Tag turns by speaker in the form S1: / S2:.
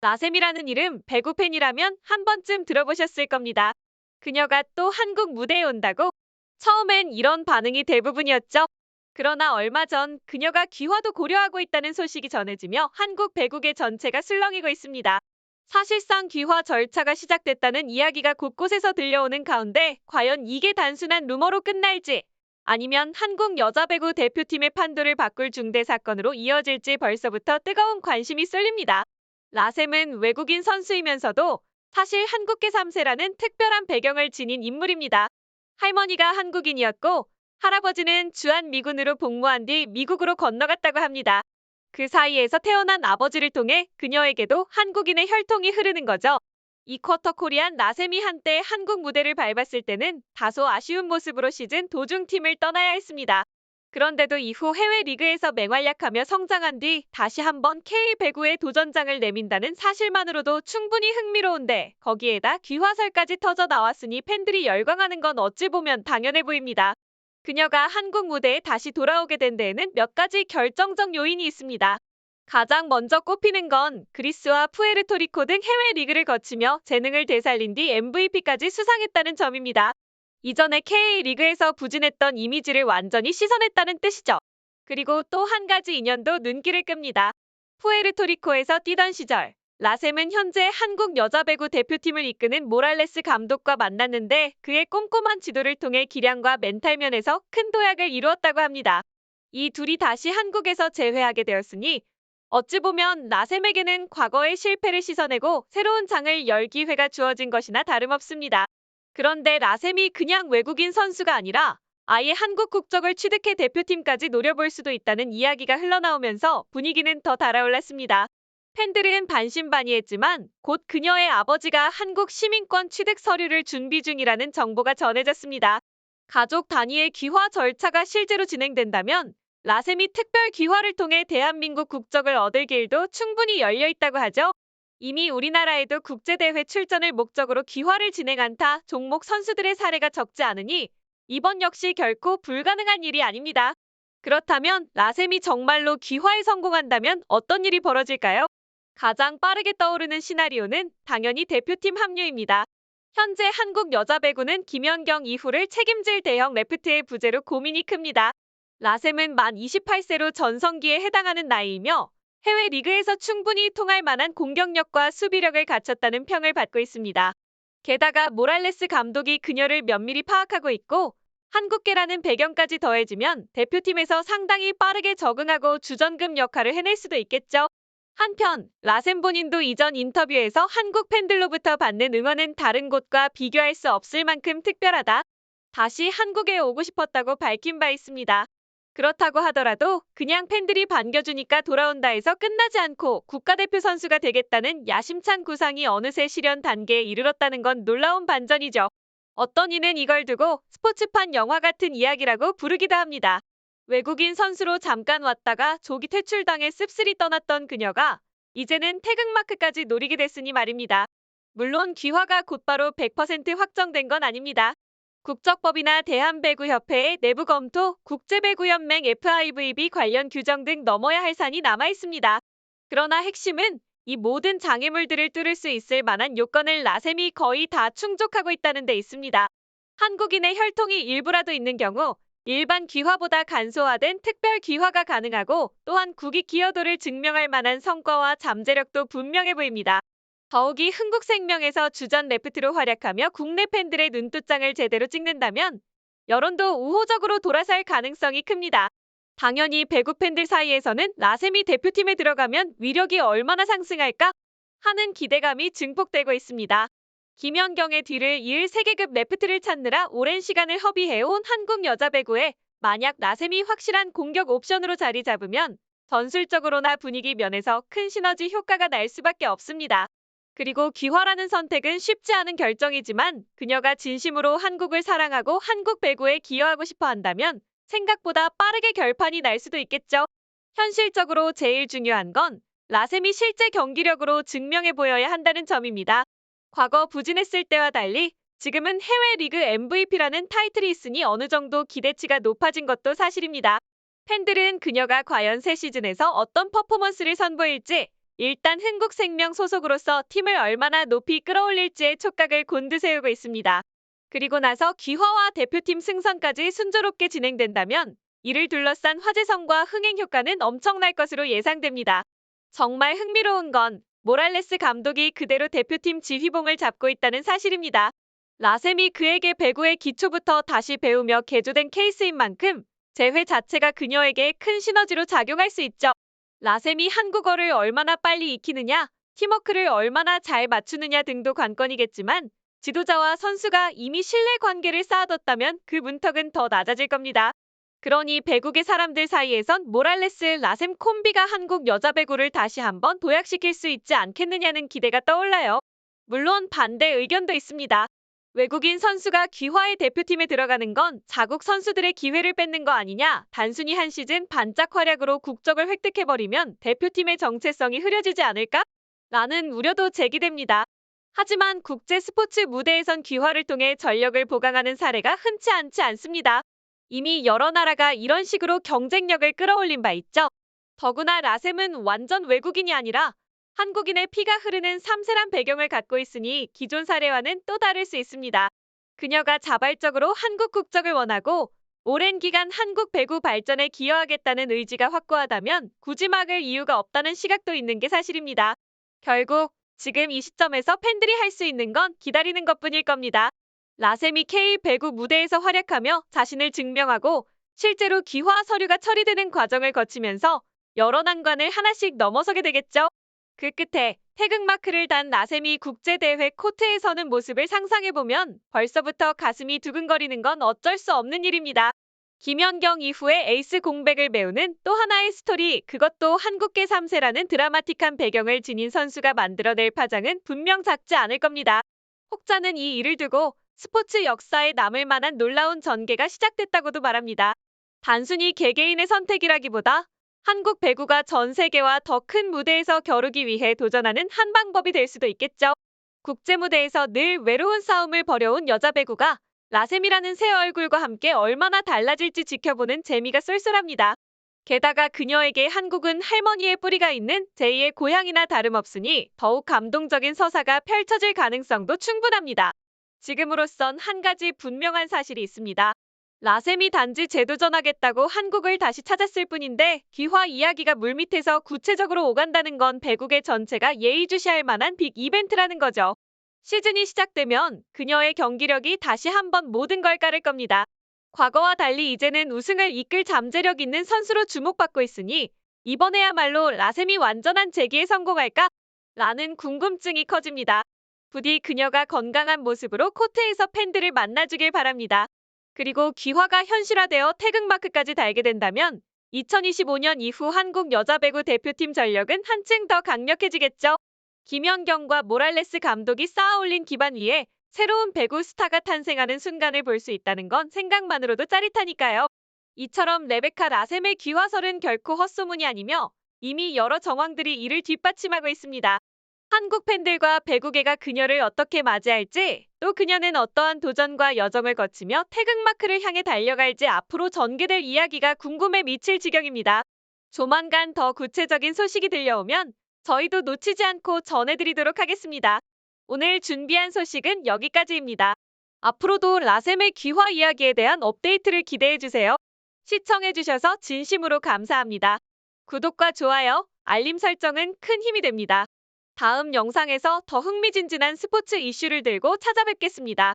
S1: 라셈이라는 이름 배구 팬이라면 한 번쯤 들어보셨을 겁니다. 그녀가 또 한국 무대에 온다고? 처음엔 이런 반응이 대부분이었죠. 그러나 얼마 전 그녀가 귀화도 고려하고 있다는 소식이 전해지며 한국 배구계 전체가 술렁이고 있습니다. 사실상 귀화 절차가 시작됐다는 이야기가 곳곳에서 들려오는 가운데 과연 이게 단순한 루머로 끝날지 아니면 한국 여자 배구 대표팀의 판도를 바꿀 중대 사건으로 이어질지 벌써부터 뜨거운 관심이 쏠립니다. 라셈은 외국인 선수이면서도 사실 한국계 3세라는 특별한 배경을 지닌 인물입니다. 할머니가 한국인이었고 할아버지는 주한 미군으로 복무한 뒤 미국으로 건너갔다고 합니다. 그 사이에서 태어난 아버지를 통해 그녀에게도 한국인의 혈통이 흐르는 거죠. 이쿼터 코리안 나셈이 한때 한국 무대를 밟았을 때는 다소 아쉬운 모습으로 시즌 도중 팀을 떠나야 했습니다. 그런데도 이후 해외 리그에서 맹활약하며 성장한 뒤 다시 한번 K 배구에 도전장을 내민다는 사실만으로도 충분히 흥미로운데 거기에다 귀화설까지 터져 나왔으니 팬들이 열광하는 건 어찌 보면 당연해 보입니다. 그녀가 한국 무대에 다시 돌아오게 된 데에는 몇 가지 결정적 요인이 있습니다. 가장 먼저 꼽히는 건 그리스와 푸에르토리코 등 해외 리그를 거치며 재능을 되살린 뒤 MVP까지 수상했다는 점입니다. 이전에 K리그에서 부진했던 이미지를 완전히 씻어냈다는 뜻이죠. 그리고 또 한 가지 인연도 눈길을 끕니다. 푸에르토리코에서 뛰던 시절 라셈은 현재 한국 여자 배구 대표팀을 이끄는 모랄레스 감독과 만났는데 그의 꼼꼼한 지도를 통해 기량과 멘탈 면에서 큰 도약을 이루었다고 합니다. 이 둘이 다시 한국에서 재회하게 되었으니 어찌 보면 라셈에게는 과거의 실패를 씻어내고 새로운 장을 열 기회가 주어진 것이나 다름없습니다. 그런데 라셈이 그냥 외국인 선수가 아니라 아예 한국 국적을 취득해 대표팀까지 노려볼 수도 있다는 이야기가 흘러나오면서 분위기는 더 달아올랐습니다. 팬들은 반신반의했지만 곧 그녀의 아버지가 한국 시민권 취득 서류를 준비 중이라는 정보가 전해졌습니다. 가족 단위의 귀화 절차가 실제로 진행된다면 라셈이 특별 귀화를 통해 대한민국 국적을 얻을 길도 충분히 열려 있다고 하죠. 이미 우리나라에도 국제대회 출전을 목적으로 귀화를 진행한 타 종목 선수들의 사례가 적지 않으니 이번 역시 결코 불가능한 일이 아닙니다. 그렇다면 라셈이 정말로 귀화에 성공한다면 어떤 일이 벌어질까요? 가장 빠르게 떠오르는 시나리오는 당연히 대표팀 합류입니다. 현재 한국 여자 배구는 김연경 이후를 책임질 대형 레프트의 부재로 고민이 큽니다. 라셈은 만 28세로 전성기에 해당하는 나이이며 해외 리그에서 충분히 통할 만한 공격력과 수비력을 갖췄다는 평을 받고 있습니다. 게다가 모랄레스 감독이 그녀를 면밀히 파악하고 있고 한국계라는 배경까지 더해지면 대표팀에서 상당히 빠르게 적응하고 주전급 역할을 해낼 수도 있겠죠. 한편 라셈 본인도 이전 인터뷰에서 한국 팬들로부터 받는 응원은 다른 곳과 비교할 수 없을 만큼 특별하다. 다시 한국에 오고 싶었다고 밝힌 바 있습니다. 그렇다고 하더라도 그냥 팬들이 반겨주니까 돌아온다 해서 끝나지 않고 국가대표 선수가 되겠다는 야심찬 구상이 어느새 실현 단계에 이르렀다는 건 놀라운 반전이죠. 어떤 이는 이걸 두고 스포츠판 영화 같은 이야기라고 부르기도 합니다. 외국인 선수로 잠깐 왔다가 조기 퇴출당해 씁쓸히 떠났던 그녀가 이제는 태극마크까지 노리게 됐으니 말입니다. 물론 귀화가 곧바로 100% 확정된 건 아닙니다. 국적법이나 대한배구협회의 내부 검토, 국제배구연맹 FIVB 관련 규정 등 넘어야 할 산이 남아 있습니다. 그러나 핵심은 이 모든 장애물들을 뚫을 수 있을 만한 요건을 라셈이 거의 다 충족하고 있다는 데 있습니다. 한국인의 혈통이 일부라도 있는 경우 일반 귀화보다 간소화된 특별 귀화가 가능하고 또한 국익 기여도를 증명할 만한 성과와 잠재력도 분명해 보입니다. 더욱이 흥국생명에서 주전 레프트로 활약하며 국내 팬들의 눈두장을 제대로 찍는다면 여론도 우호적으로 돌아설 가능성이 큽니다. 당연히 배구 팬들 사이에서는 라셈이 대표팀에 들어가면 위력이 얼마나 상승할까 하는 기대감이 증폭되고 있습니다. 김연경의 뒤를 이을 세계급 레프트를 찾느라 오랜 시간을 허비해온 한국 여자 배구에 만약 라셈이 확실한 공격 옵션으로 자리 잡으면 전술적으로나 분위기 면에서 큰 시너지 효과가 날 수밖에 없습니다. 그리고 귀화라는 선택은 쉽지 않은 결정이지만 그녀가 진심으로 한국을 사랑하고 한국 배구에 기여하고 싶어 한다면 생각보다 빠르게 결판이 날 수도 있겠죠. 현실적으로 제일 중요한 건 라셈이 실제 경기력으로 증명해 보여야 한다는 점입니다. 과거 부진했을 때와 달리 지금은 해외 리그 MVP라는 타이틀이 있으니 어느 정도 기대치가 높아진 것도 사실입니다. 팬들은 그녀가 과연 새 시즌에서 어떤 퍼포먼스를 선보일지 일단 흥국생명 소속으로서 팀을 얼마나 높이 끌어올릴지에 촉각을 곤두세우고 있습니다. 그리고 나서 귀화와 대표팀 승선까지 순조롭게 진행된다면 이를 둘러싼 화제성과 흥행 효과는 엄청날 것으로 예상됩니다. 정말 흥미로운 건 모랄레스 감독이 그대로 대표팀 지휘봉을 잡고 있다는 사실입니다. 라셈이 그에게 배구의 기초부터 다시 배우며 개조된 케이스인 만큼 재회 자체가 그녀에게 큰 시너지로 작용할 수 있죠. 라셈이 한국어를 얼마나 빨리 익히느냐, 팀워크를 얼마나 잘 맞추느냐 등도 관건이겠지만 지도자와 선수가 이미 신뢰 관계를 쌓아뒀다면 그 문턱은 더 낮아질 겁니다. 그러니 배국의 사람들 사이에선 모랄레스 라셈 콤비가 한국 여자 배구를 다시 한번 도약시킬 수 있지 않겠느냐는 기대가 떠올라요. 물론 반대 의견도 있습니다. 외국인 선수가 귀화의 대표팀에 들어가는 건 자국 선수들의 기회를 뺏는 거 아니냐, 단순히 한 시즌 반짝 활약으로 국적을 획득해버리면 대표팀의 정체성이 흐려지지 않을까? 라는 우려도 제기됩니다. 하지만 국제 스포츠 무대에선 귀화를 통해 전력을 보강하는 사례가 흔치 않지 않습니다. 이미 여러 나라가 이런 식으로 경쟁력을 끌어올린 바 있죠. 더구나 라셈은 완전 외국인이 아니라 한국인의 피가 흐르는 삼세란 배경을 갖고 있으니 기존 사례와는 또 다를 수 있습니다. 그녀가 자발적으로 한국 국적을 원하고 오랜 기간 한국 배구 발전에 기여하겠다는 의지가 확고하다면 굳이 막을 이유가 없다는 시각도 있는 게 사실입니다. 결국 지금 이 시점에서 팬들이 할 수 있는 건 기다리는 것뿐일 겁니다. 라셈이 K 배구 무대에서 활약하며 자신을 증명하고 실제로 기화 서류가 처리되는 과정을 거치면서 여러 난관을 하나씩 넘어서게 되겠죠. 그 끝에 태극마크를 단 라셈이 국제대회 코트에 서는 모습을 상상해보면 벌써부터 가슴이 두근거리는 건 어쩔 수 없는 일입니다. 김연경 이후에 에이스 공백을 메우는 또 하나의 스토리, 그것도 한국계 3세라는 드라마틱한 배경을 지닌 선수가 만들어낼 파장은 분명 작지 않을 겁니다. 혹자는 이 일을 두고 스포츠 역사에 남을 만한 놀라운 전개가 시작됐다고도 말합니다. 단순히 개개인의 선택이라기보다 한국 배구가 전 세계와 더 큰 무대에서 겨루기 위해 도전하는 한 방법이 될 수도 있겠죠. 국제 무대에서 늘 외로운 싸움을 벌여온 여자 배구가 라셈이라는 새 얼굴과 함께 얼마나 달라질지 지켜보는 재미가 쏠쏠합니다. 게다가 그녀에게 한국은 할머니의 뿌리가 있는 제2의 고향이나 다름없으니 더욱 감동적인 서사가 펼쳐질 가능성도 충분합니다. 지금으로선 한 가지 분명한 사실이 있습니다. 라셈이 단지 재도전하겠다고 한국을 다시 찾았을 뿐인데 귀화 이야기가 물밑에서 구체적으로 오간다는 건 배국의 전체가 예의주시할 만한 빅 이벤트라는 거죠. 시즌이 시작되면 그녀의 경기력이 다시 한번 모든 걸 깔을 겁니다. 과거와 달리 이제는 우승을 이끌 잠재력 있는 선수로 주목받고 있으니 이번에야말로 라셈이 완전한 재기에 성공할까? 라는 궁금증이 커집니다. 부디 그녀가 건강한 모습으로 코트에서 팬들을 만나주길 바랍니다. 그리고 귀화가 현실화되어 태극마크까지 달게 된다면 2025년 이후 한국 여자 배구 대표팀 전력은 한층 더 강력해지겠죠. 김연경과 모랄레스 감독이 쌓아올린 기반 위에 새로운 배구 스타가 탄생하는 순간을 볼 수 있다는 건 생각만으로도 짜릿하니까요. 이처럼 레베카 라셈의 귀화설은 결코 헛소문이 아니며 이미 여러 정황들이 이를 뒷받침하고 있습니다. 한국 팬들과 배구계가 그녀를 어떻게 맞이할지, 또 그녀는 어떠한 도전과 여정을 거치며 태극마크를 향해 달려갈지 앞으로 전개될 이야기가 궁금해 미칠 지경입니다. 조만간 더 구체적인 소식이 들려오면 저희도 놓치지 않고 전해드리도록 하겠습니다. 오늘 준비한 소식은 여기까지입니다. 앞으로도 라셈의 귀화 이야기에 대한 업데이트를 기대해주세요. 시청해주셔서 진심으로 감사합니다. 구독과 좋아요, 알림 설정은 큰 힘이 됩니다. 다음 영상에서 더 흥미진진한 스포츠 이슈를 들고 찾아뵙겠습니다.